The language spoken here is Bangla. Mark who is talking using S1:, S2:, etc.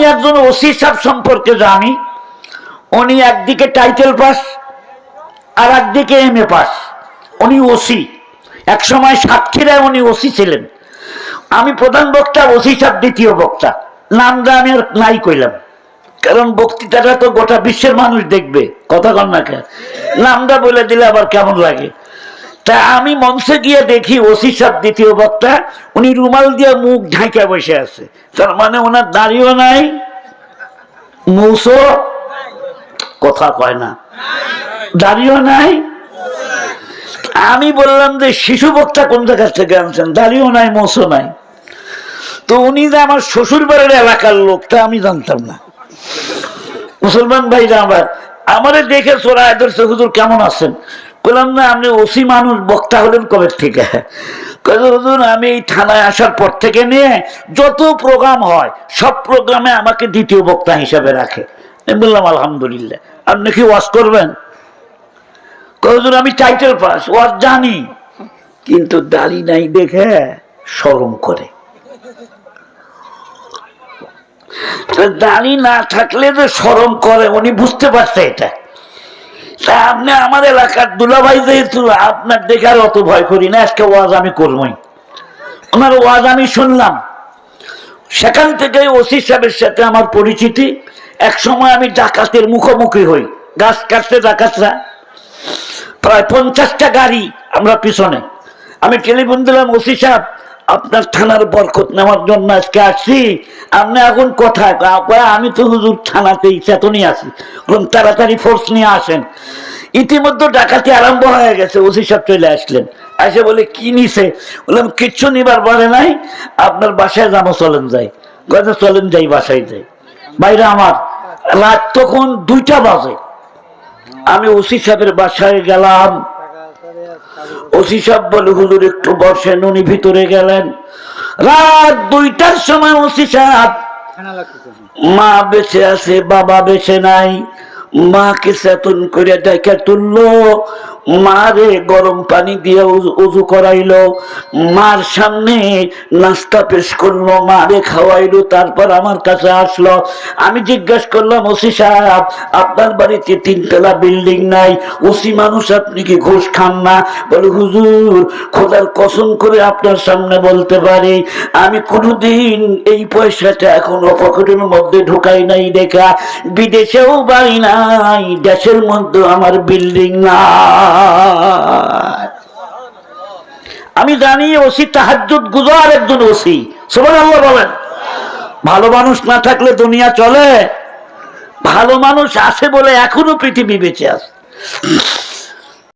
S1: আমি একজন ওসি সাহেব সম্পর্কে জানি। উনি একদিকে টাইটেল পাস আর একদিকে এম এ পাস উনি ওসি। এক সময় সাতক্ষীরায় উনি ওসি ছিলেন। আমি প্রধান বক্তা, ওসি সাহেব দ্বিতীয় বক্তা। নামটা আমি আর নাই কইলাম। কারণ বক্তৃতাটা তো গোটা বিশ্বের মানুষ দেখবে। কথা কন না কেন? নামটা বলে দিলে আবার কেমন লাগে? তা আমি মঞ্চে গিয়ে দেখি ওসি সাহেব দ্বিতীয় বক্তা, উনি রুমাল দিয়ে মুখ ঢাকা বসে আছে। তার মানে ওনার দাড়িও নাই মৌসো কথা কয় না। দাড়িও নাই। আমি বললাম যে শিশু বক্তা কোন জায়গা থেকে আনছেন? দাড়িও নাই মৌসো নাই। তো উনি যে আমার শ্বশুর বাড়ির এলাকার লোক, তা আমি জানতাম না। মুসলমান ভাইরা আমার, আমারে দেখে চোরা ধরছে হুজুর কেমন আছেন? বললাম, না, আপনি ওসি মানুষ, বক্তা হলেন কবে থেকে হুজুর, আমি এই থানায় আসার পর থেকে নিয়ে যত প্রোগ্রাম হয়, সব প্রোগ্রামে আমাকে দ্বিতীয় বক্তা হিসাবে রাখে। আমি বললাম, আলহামদুলিল্লাহ। আপনি কি ওয়াজ করবেন? হুজুর, আমি টাইটেল পাস, ওয়াজ জানি, কিন্তু দাড়ি নাই দেখে শরম করে। দাড়ি না থাকলে যে সরম করে, উনি বুঝতে পারছে এটা। তা আপনি আমার এলাকার দুলাভাই যেহেতু আপনার দেখার অত ভয় করি না, আজকে ওয়াজ আমি করবই। ওনার ওয়াজ আমি শুনলাম। সেখান থেকে ওসি সাহেবের সাথে আমার পরিচিতি। এক সময় আমি ডাকাতের মুখোমুখি হই, গাছ কাটতে ডাকাতরা। প্রায় পঞ্চাশটা গাড়ি আমরা পিছনে। আমি টেলিফোন দিলাম, ওসি সাহেব আপনার থানার বরকত নেওয়ার জন্য আজকে আসছি। আপনি এখন কোথায়? আমি তো হুজুর থানাতেই চেতনই আছি। বললাম তাড়াতাড়ি ফোর্স নিয়ে আসেন। ইতিমধ্যে ডাকাতি আরম্ভ হয়ে গেছে, ওসি সাহেব চলে আসলেন। এসে বলে, কি নিছে? বললাম, কিচ্ছু নিবার বলে নাই, আপনার বাসায় যাব, চলেন যাই। কথা চলেন যাই, বাসায় যাই। বাইরে আমার, রাত তখন দুইটা বাজে। আমি ওসি সাহেবের বাসায় গেলাম। ওসি সাহেব বলে, হুজুর, একটু বসেন। উনি ভিতরে গেলেন। রাত দুইটার সময় ওসি সাহেব মা বেঁচে আছে, বাবা বেঁচে নাই। মাকে চেতন করে দেখে তুললো। মারে গরম পানি দিয়ে উজু- করাইলো। মার সামনে নাস্তা পেশ করল, মারে খাওয়াইলো, তারপর আমার কাছে আসলো। আমি জিজ্ঞেস করলাম, ওসি সাহেব, আপনার বাড়িতে তিনতলা বিল্ডিং নাই। ওসি মানুষ, আপনি কি ঘুষ খান না? বলে, হুজুর, খোদার কসম করে আপনার সামনে বলতে পারি, আমি কোনোদিন এই পয়সাটা এখনও পকেটের মধ্যে ঢুকাই নাই দেখা। বিদেশেও বাড়ি নাই, দেশের মধ্যে আমার বিল্ডিং নাই। আমি জানি ওসি তাহাজুদ গুজার একজন ওসি। সবাই আল্লাহ বলেন। ভালো মানুষ না থাকলে দুনিয়া চলে। ভালো মানুষ আছে বলে এখনও পৃথিবী বেঁচে আছে।